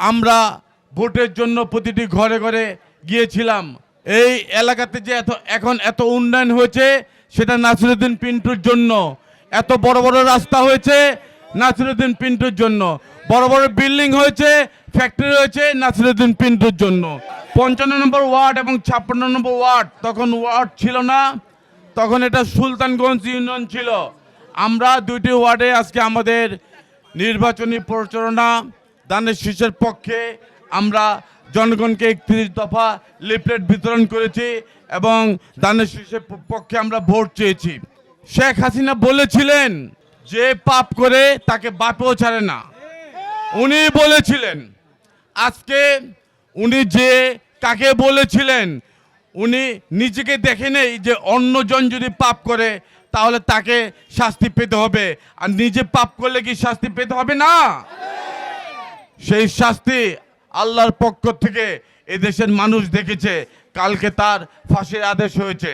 আমরা ভোটের জন্য প্রতিটি ঘরে ঘরে গিয়েছিলাম। এই এলাকাতে যে এত এখন এত উন্নয়ন হয়েছে, সেটা নাসিরুদ্দিন পিন্টুর জন্য। এত বড় বড় রাস্তা হয়েছে নাসিরুদ্দিন পিন্টুর জন্য। বড় বড় বিল্ডিং হয়েছে, ফ্যাক্টরি হয়েছে নাসিরুদ্দিন পিন্টুর জন্য। পঞ্চান্ন নম্বর ওয়ার্ড এবং ছাপ্পান্ন নম্বর ওয়ার্ড, তখন ওয়ার্ড ছিল না, তখন এটা সুলতানগঞ্জ ইউনিয়ন ছিল। আমরা দুইটি ওয়ার্ডে আজকে আমাদের নির্বাচনী প্রচারণা দানের শীর্ষের পক্ষে আমরা জনগণকে একত্রিশ দফা লিফলেট বিতরণ করেছি এবং দানের শীর্ষের পক্ষে আমরা ভোট চেয়েছি। শেখ হাসিনা বলেছিলেন যে পাপ করে তাকে বাপেও ছাড়ে না। উনি বলেছিলেন। আজকে উনি যে কাকে বলেছিলেন, উনি নিজেকে দেখে নেই যে অন্যজন যদি পাপ করে, তাহলে তাকে শাস্তি পেতে হবে। আর নিজে পাপ করলে কি শাস্তি পেতে হবে না? সেই শাস্তি আল্লাহর পক্ষ থেকে এদেশের মানুষ দেখেছে। কালকে তার ফাঁসির আদেশ হয়েছে।